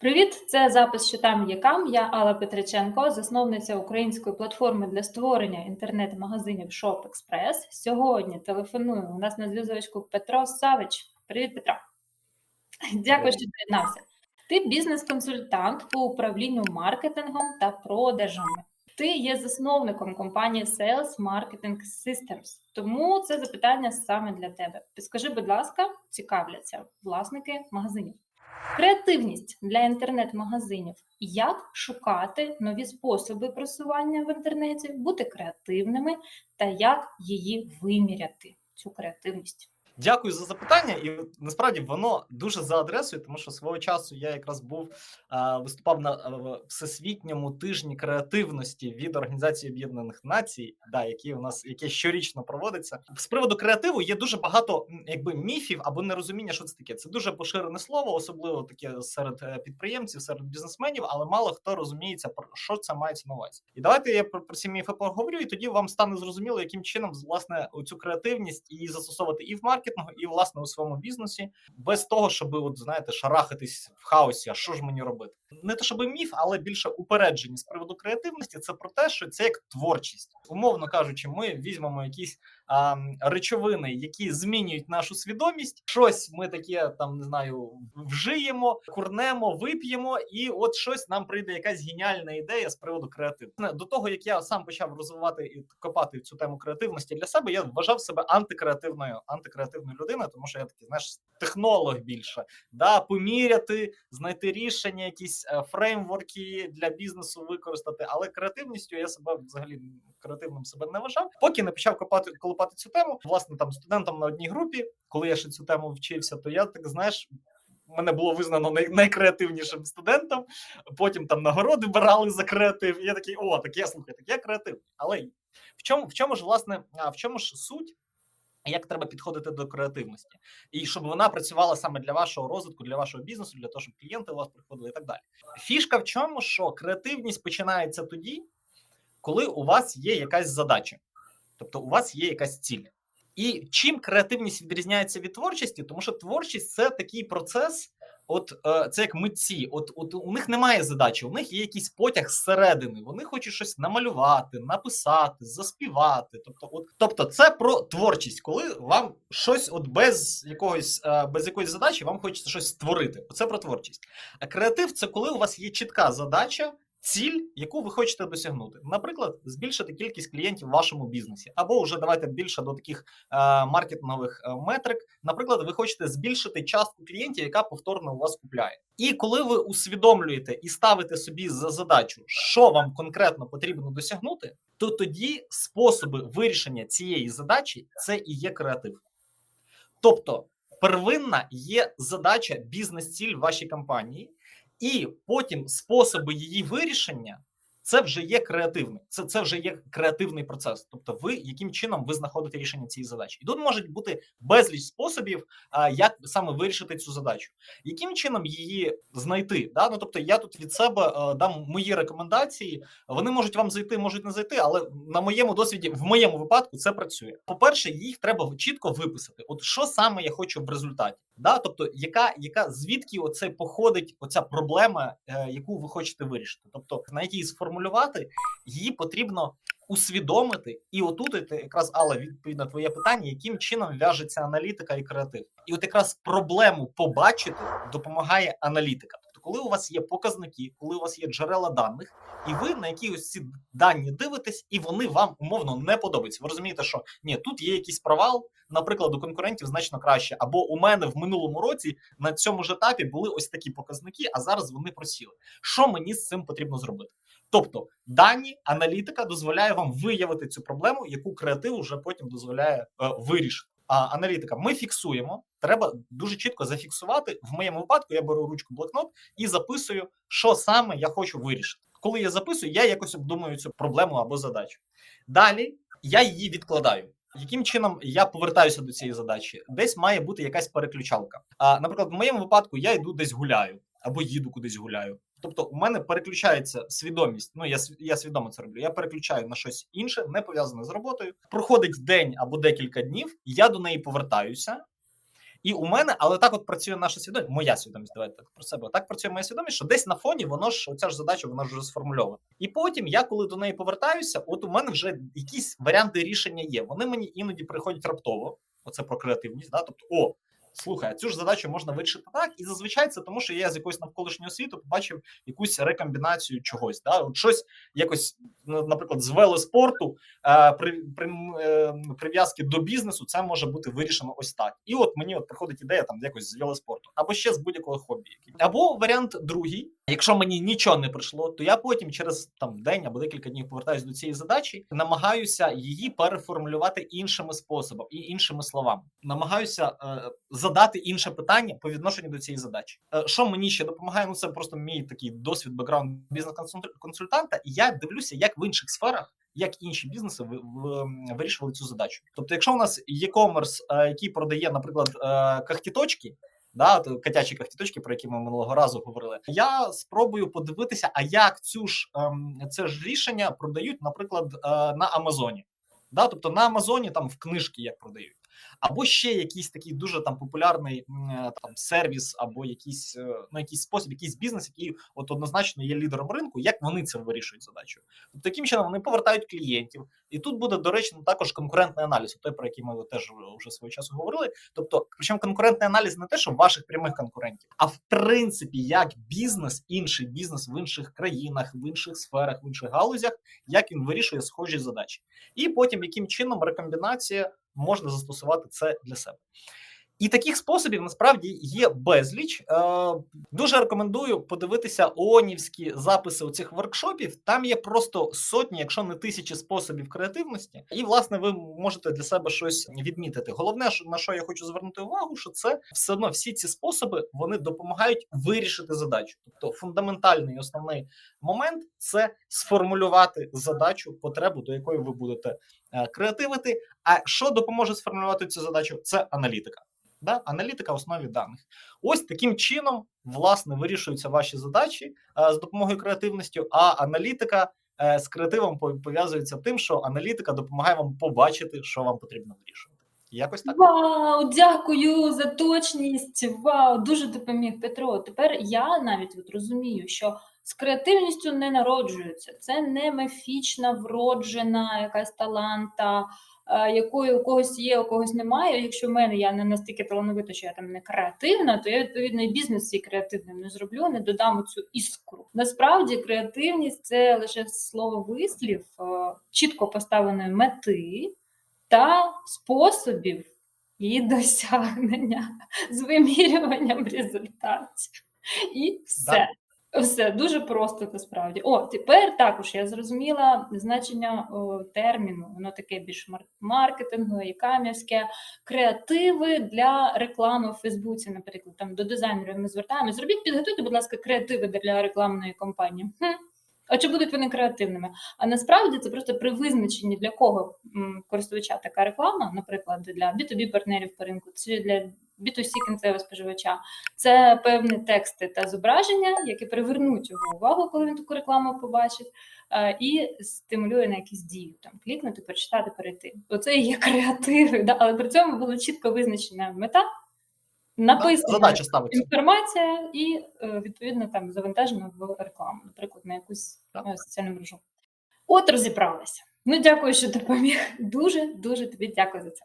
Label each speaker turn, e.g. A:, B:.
A: Привіт! Це запис «Що там є кам». Я Алла Петриченко, засновниця української платформи для створення інтернет-магазинів Shop Express. Сьогодні телефоную у нас на зв'язочку Петро Савич. Привіт, Петро. Дякую, що приєднався. Ти бізнес-консультант по управлінню маркетингом та продажами. Ти є засновником компанії Sales Marketing Systems, тому це запитання саме для тебе. Підскажи, будь ласка, цікавляться власники магазинів. Креативність для інтернет-магазинів. Як шукати нові способи просування в інтернеті, бути креативними та як її виміряти, цю креативність?
B: Дякую за запитання, і насправді воно дуже за адресою, тому що свого часу я якраз був виступав на всесвітньому тижні креативності від Організації Об'єднаних Націй, да, які у нас яке щорічно проводиться. З приводу креативу є дуже багато якби міфів або нерозуміння, що це таке. Це дуже поширене слово, особливо таке серед е, підприємців, серед бізнесменів, але мало хто розуміється про що це мається на увазі. І давайте я про, про ці міфи поговорю, і тоді вам стане зрозуміло, яким чином власне цю креативність і застосовувати і в маркетингу, і власне у своєму бізнесі, без того, щоб от знаєте, шарахатись в хаосі. А що ж мені робити? Не то, щоб міф, але більше упередження з приводу креативності. Це про те, що це як творчість, умовно кажучи, ми візьмемо якісь а, речовини, які змінюють нашу свідомість. Щось ми таке там не знаю, вжиємо, курнемо, вип'ємо, і от щось нам прийде якась геніальна ідея з приводу креативу. До того як я сам почав розвивати і копати цю тему креативності для себе, я вважав себе антикреативною, антикреативною людиною, тому що я такий знаєш технолог більше, да поміряти, знайти рішення, якісь е, фреймворки для бізнесу використати. Але креативністю я себе взагалі креативним себе не вважав, поки не почав копати колупати цю тему. Власне, там студентам на одній групі, коли я ще цю тему вчився, то я так знаєш. Мене було визнано най- найкреативнішим студентом. Потім там нагороди брали за креатив. І я такий, о, так я слухай, так я креатив. Але в чому, в чому ж власне, а, в чому ж суть? Як треба підходити до креативності, і щоб вона працювала саме для вашого розвитку, для вашого бізнесу, для того, щоб клієнти у вас приходили і так далі. Фішка в чому, що креативність починається тоді, коли у вас є якась задача, тобто у вас є якась ціль. І чим креативність відрізняється від творчості, тому що творчість це такий процес, от е, це як митці. От, от у них немає задачі, у них є якийсь потяг зсередини. Вони хочуть щось намалювати, написати, заспівати. Тобто, от, тобто, це про творчість, коли вам щось, от без якогось е, без якоїсь задачі, вам хочеться щось створити. Це про творчість. А креатив це коли у вас є чітка задача. Ціль, яку ви хочете досягнути, наприклад, збільшити кількість клієнтів в вашому бізнесі, або вже давайте більше до таких е, маркетингових е, метрик. Наприклад, ви хочете збільшити частку клієнтів, яка повторно у вас купляє. І коли ви усвідомлюєте і ставите собі за задачу, що вам конкретно потрібно досягнути, то тоді способи вирішення цієї задачі це і є креатив. Тобто, первинна є задача бізнес-ціль вашій компанії. І потім способи її вирішення це вже є креативний. Це це вже є креативний процес. Тобто, ви яким чином ви знаходите рішення цієї задачі, і тут можуть бути безліч способів, як саме вирішити цю задачу, яким чином її знайти. Да? Ну тобто, я тут від себе а, дам мої рекомендації. Вони можуть вам зайти, можуть не зайти, але на моєму досвіді, в моєму випадку, це працює. По перше, їх треба чітко виписати. От що саме я хочу в результаті. Да, тобто, яка яка звідки оце походить, оця проблема, е, яку ви хочете вирішити, тобто на її сформулювати її потрібно усвідомити, і отут якраз Алла, відповідь на твоє питання, яким чином в'яжеться аналітика і креатив, і от якраз проблему побачити допомагає аналітика. Тобто, коли у вас є показники, коли у вас є джерела даних, і ви на які ось ці дані дивитесь, і вони вам умовно не подобаються. Ви розумієте, що ні, тут є якийсь провал. Наприклад, у конкурентів значно краще, або у мене в минулому році на цьому ж етапі були ось такі показники, а зараз вони просіли. Що мені з цим потрібно зробити? Тобто, дані аналітика дозволяє вам виявити цю проблему, яку креатив вже потім дозволяє е, вирішити. А аналітика ми фіксуємо. Треба дуже чітко зафіксувати. В моєму випадку я беру ручку блокнот і записую, що саме я хочу вирішити. Коли я записую, я якось обдумую цю проблему або задачу. Далі я її відкладаю. Яким чином я повертаюся до цієї задачі? Десь має бути якась переключалка. А, наприклад, в моєму випадку я йду десь гуляю або їду кудись гуляю. Тобто, у мене переключається свідомість. Ну я я свідомо це роблю. Я переключаю на щось інше, не пов'язане з роботою. Проходить день або декілька днів, я до неї повертаюся. І у мене, але так от працює наша свідомість, моя свідомість, давайте так про себе. Так працює моя свідомість, що десь на фоні воно ж оця ж задача, вона ж вже сформульована. І потім я, коли до неї повертаюся, от у мене вже якісь варіанти рішення є. Вони мені іноді приходять раптово. Оце про креативність. Да? Тобто, о, слухай, цю ж задачу можна вирішити так. І зазвичай це тому, що я з якогось навколишнього світу побачив якусь рекомбінацію чогось. Да? От щось якось, ну, наприклад, з велоспорту е, при, при, е, прив'язки до бізнесу, це може бути вирішено ось так. І от мені от приходить ідея там якось з велоспорту, або ще з будь-якого хобі. Або варіант другий. Якщо мені нічого не прийшло, то я потім через там день або декілька днів повертаюся до цієї задачі, намагаюся її переформулювати іншими способами і іншими словами. Намагаюся е, задати інше питання по відношенню до цієї задачі. Е, що мені ще допомагає? Ну це просто мій такий досвід бекграунд бізнес-консультанта. І я дивлюся, як в інших сферах. Як інші бізнеси вирішували цю задачу? Тобто, якщо у нас e-commerce, е, який продає, наприклад, е, кахтіточки, да, от котячі кахтіточки, про які ми минулого разу говорили, я спробую подивитися, а як цю ж ем, це ж рішення продають, наприклад, е, на Амазоні. Да, тобто на Амазоні там в книжки як продають. Або ще якийсь такий дуже там популярний е, там сервіс, або якийсь е, ну якийсь спосіб, якийсь бізнес, який от однозначно є лідером ринку, як вони це вирішують задачу. Тобто таким чином вони повертають клієнтів, і тут буде доречно також конкурентний аналіз, той про який ми теж вже свого часу говорили. Тобто, причому конкурентний аналіз не те, що ваших прямих конкурентів, а в принципі, як бізнес, інший бізнес в інших країнах, в інших сферах, в інших галузях, як він вирішує схожі задачі, і потім яким чином рекомбінація можна застосувати це для себе. І таких способів насправді є безліч. Е, дуже рекомендую подивитися ООНівські записи у цих воркшопів. Там є просто сотні, якщо не тисячі способів креативності, і власне ви можете для себе щось відмітити. Головне, на що я хочу звернути увагу, що це все одно всі ці способи вони допомагають вирішити задачу. Тобто фундаментальний основний момент це сформулювати задачу, потребу, до якої ви будете креативити. А що допоможе сформулювати цю задачу? Це аналітика. Да? Аналітика в основі даних. Ось таким чином, власне, вирішуються ваші задачі е, з допомогою креативності, а аналітика е, з креативом пов- пов'язується тим, що аналітика допомагає вам побачити, що вам потрібно вирішувати. Якось так.
A: Вау, дякую за точність. Вау, дуже допоміг Петро. Тепер я навіть от розумію, що з креативністю не народжуються. Це не міфічна, вроджена якась таланта, е, якої у когось є, у когось немає. Якщо в мене я не настільки талановита, що я там не креативна, то я відповідно і бізнес свій креативним не зроблю, не додам цю іскру. Насправді креативність це лише слово вислів е, чітко поставленої мети та способів її досягнення з вимірюванням результатів. І все. Все дуже просто насправді. О, тепер також я зрозуміла значення о, терміну. Воно таке більш мар- маркетингове, і кам'явське. Креативи для реклами в Фейсбуці, наприклад, там до дизайнерів ми звертаємося. Зробіть, підготуйте, будь ласка, креативи для рекламної кампанії. Хм. А чи будуть вони креативними? А насправді це просто при визначенні для кого користувача така реклама, наприклад, для B2B партнерів по ринку, чи для B2C кінцевого споживача. Це певні тексти та зображення, які привернуть його увагу, коли він таку рекламу побачить, е, і стимулює на якісь дію, там клікнути, прочитати, перейти. Оце і є креативи, да? але при цьому була чітко визначена мета, написана інформація і е, відповідно там завантажено в рекламу, наприклад, на якусь
B: Так.
A: е, соціальну мережу. От розібралася. Ну, дякую, що допоміг. Дуже дуже тобі дякую за це.